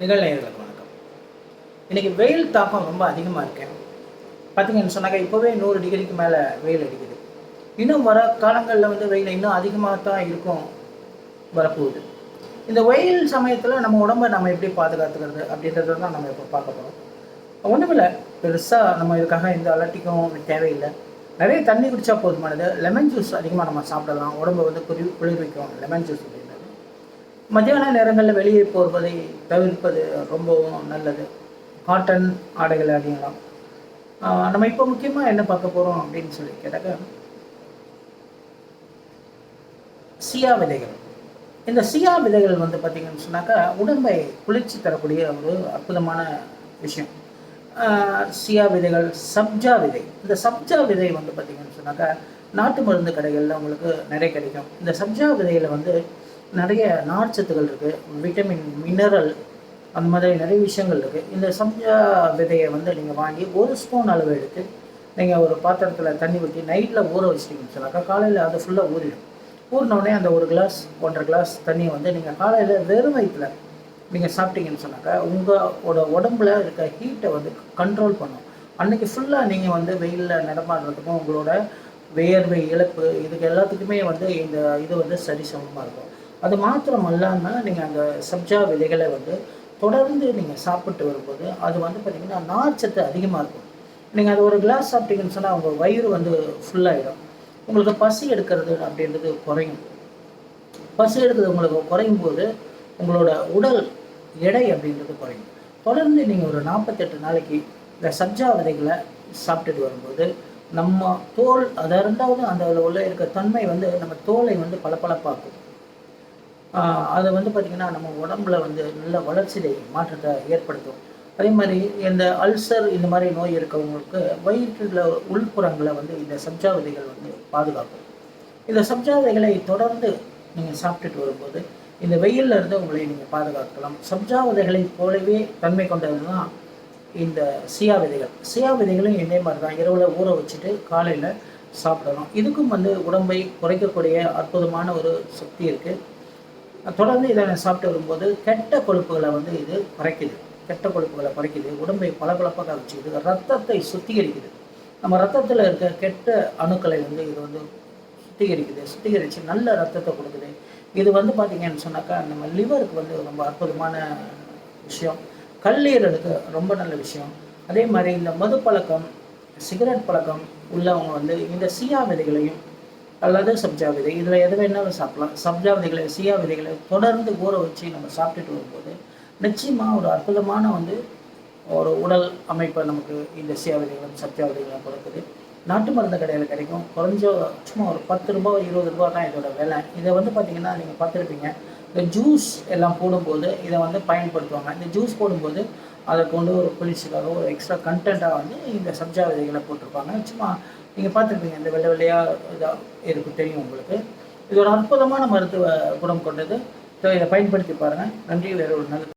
நிகழ்நேயர்களுக்கு வணக்கம். இன்றைக்கி வெயில் தாக்கம் ரொம்ப அதிகமாக இருக்கேன் பார்த்தீங்கன்னு சொன்னாக்க இப்போவே நூறு டிகிரிக்கு மேலே வெயில் அடிக்குது. இன்னும் வர காலங்களில் வந்து வெயில் இன்னும் அதிகமாக தான் இருக்கும் வரப்போகுது. இந்த வெயில் சமயத்தில் நம்ம உடம்பை நம்ம எப்படி பாதுகாத்துக்கிறது அப்படின்றத தான் நம்ம இப்போ பார்க்க போகிறோம் ஒன்றுமில்லை பெருசாக நம்ம இதுக்காக எந்த அலட்டிக்கும் தேவையில்லை. நிறைய தண்ணி குடித்தா போதுமானது. லெமன் ஜூஸ் அதிகமாக நம்ம சாப்பிடலாம். உடம்பை வந்து குளி குளிர்விக்கும். லெமன் ஜூஸ் மத்தியான நேரங்களில் வெளியே போவதை தவிர்ப்பது ரொம்பவும் நல்லது. காட்டன் ஆடைகளை அணியலாம். நம்ம இப்போ முக்கியமாக என்ன பார்க்க போகிறோம் அப்படின்னு சொல்லி கேட்டாக்க சியா விதைகள். இந்த சியா விதைகள் வந்து பார்த்திங்கன்னு சொன்னாக்கா உடம்பை குளிர்ச்சி தரக்கூடிய ஒரு அற்புதமான விஷயம். சியா விதைகள் சப்ஜா விதை. இந்த சப்ஜா விதை வந்து பார்த்திங்கன்னு சொன்னாக்கா நாட்டு மருந்து கடைகளில் உங்களுக்கு நிறைய கிடைக்கும். இந்த சப்ஜா விதையில் வந்து நிறைய நார்ச்சத்துகள் இருக்குது விட்டமின் மினரல் அந்த மாதிரி நிறைய விஷயங்கள் இருக்குது இந்த சம்ஜா விதையை வந்து நீங்கள் வாங்கி ஒரு ஸ்பூன் அளவு எடுத்து நீங்கள் ஒரு பாத்திரத்தில் தண்ணி ஊற்றி நைட்டில் ஊற வச்சிட்டிங்கன்னு சொன்னாக்கா காலையில் அது ஃபுல்லாக ஊறிடும். ஊறினோடனே அந்த ஒரு கிளாஸ் ஒன்றரை கிளாஸ் தண்ணியை வந்து நீங்கள் காலையில் வெறும் வயிற்றில் நீங்கள் சாப்பிட்டீங்கன்னு சொன்னாக்கா உங்களோட உடம்புல இருக்க ஹீட்டை வந்து கண்ட்ரோல் பண்ணும். அன்றைக்கி ஃபுல்லாக நீங்கள் வந்து வெயிலில் நடமாடுறதுக்கும் உங்களோட வேர்வை இழப்பு இதுக்கு எல்லாத்துக்குமே வந்து இந்த இது வந்து சரிசமமாக இருக்கும். அது மாத்திரம் அல்லாமல் நீங்கள் அந்த சப்ஜா விதைகளை வந்து தொடர்ந்து நீங்கள் சாப்பிட்டு வரும்போது அது வந்து பார்த்திங்கன்னா நார்ச்சத்து அதிகமாக இருக்கும். நீங்கள் அது ஒரு கிளாஸ் சாப்பிட்டீங்கன்னு சொன்னால் உங்கள் வயிறு வந்து ஃபுல்லாகிடும் உங்களுக்கு பசி எடுக்கிறது அப்படின்றது குறையும். பசி எடுக்கிறது உங்களுக்கு குறையும் போது உங்களோட உடல் எடை அப்படின்றது குறையும். தொடர்ந்து நீங்கள் ஒரு நாற்பத்தெட்டு நாளைக்கு இந்த சப்ஜா விதைகளை சாப்பிட்டுட்டு வரும்போது நம்ம தோல் அது ரெண்டாவது அந்த அதில் உள்ள இருக்க தன்மை வந்து நம்ம தோலை வந்து பளபளப்பாக்கும். அது வந்து பார்த்திங்கன்னா நம்ம உடம்புல வந்து நல்ல வளர்ச்சியை மாற்றத்தை ஏற்படுத்தும். அதே மாதிரி இந்த அல்சர் இந்த மாதிரி நோய் இருக்கவங்களுக்கு வயிற்றில் உள்புறங்களை வந்து இந்த சப்ஜா விதைகள் வந்து பாதுகாக்கும். இந்த சப்ஜா விதைகளை தொடர்ந்து நீங்கள் சாப்பிட்டுட்டு வரும்போது இந்த வெயிலில் இருந்து உங்களை நீங்கள் பாதுகாக்கலாம். சப்ஜாவதைகளை போலவே தன்மை கொண்டது தான் இந்த சியா விதைகள் சியா விதைகளும் இதே மாதிரி தான் இரவில் ஊற வச்சுட்டு காலையில் சாப்பிடணும். இதுக்கும் வந்து உடம்பை குறைக்கக்கூடிய அற்புதமான ஒரு சக்தி இருக்குது தொடர்ந்து இதை சாப்பிட்டு வரும்போது கெட்ட கொழுப்புகளை வந்து இது குறைக்குது. கெட்ட கொழுப்புகளை குறைக்குது. உடம்பை பளபளப்பாக வச்சுக்குது. ரத்தத்தை சுத்திகரிக்குது. நம்ம ரத்தத்தில் இருக்க கெட்ட அணுக்களை வந்து இது வந்து சுத்திகரிக்குது. சுத்திகரித்து நல்ல ரத்தத்தை கொடுக்குது. இது வந்து பார்த்திங்கன்னு சொன்னாக்கா நம்ம லிவருக்கு வந்து ரொம்ப அற்புதமான விஷயம். கல்லீரலுக்கு ரொம்ப நல்ல விஷயம். அதே மாதிரி இந்த மது பழக்கம் சிகரெட் பழக்கம் உள்ளவங்க வந்து இந்த சியா விதைகளையும் அல்லது சப்ஜா விதை. இதில் எது வேணாலும் சாப்பிடலாம். சப்ஜா விதைகளை சியா விதைகளை தொடர்ந்து ஊற வச்சு நம்ம சாப்பிட்டுட்டு வரும்போது நிச்சயமாக ஒரு அற்புதமான வந்து ஒரு உடல் அமைப்பை நமக்கு இந்த சியா விதைகளும் சப்ஜா விதைகளும் கொடுக்குது. நாட்டு மருந்து கடையில் கிடைக்கும். குறைஞ்ச சும்மா ஒரு பத்து ரூபாய் இருபது ரூபா தான் இதோட விலை. இதை வந்து பார்த்தீங்கன்னா நீங்கள் பார்த்துருப்பீங்க. இந்த ஜூஸ் எல்லாம் போடும்போது இதை வந்து பயன்படுத்துவாங்க. இந்த ஜூஸ் போடும்போது அதை கொண்டு ஒரு புளிச்சுக்காக ஒரு எக்ஸ்ட்ரா கண்டென்ட்டாக வந்து இந்த சப்ஜா விதைகளை போட்டிருப்பாங்க. சும்மா நீங்கள் பார்த்துருப்பீங்க இந்த வெள்ளை வெள்ளையாக இதாக இருக்கும் தெரியும் உங்களுக்கு. இது ஒரு அற்புதமான மருத்துவ குணம் கொண்டது. இதை பயன்படுத்தி பாருங்கள் நன்றி வேறு ஒரு நல்ல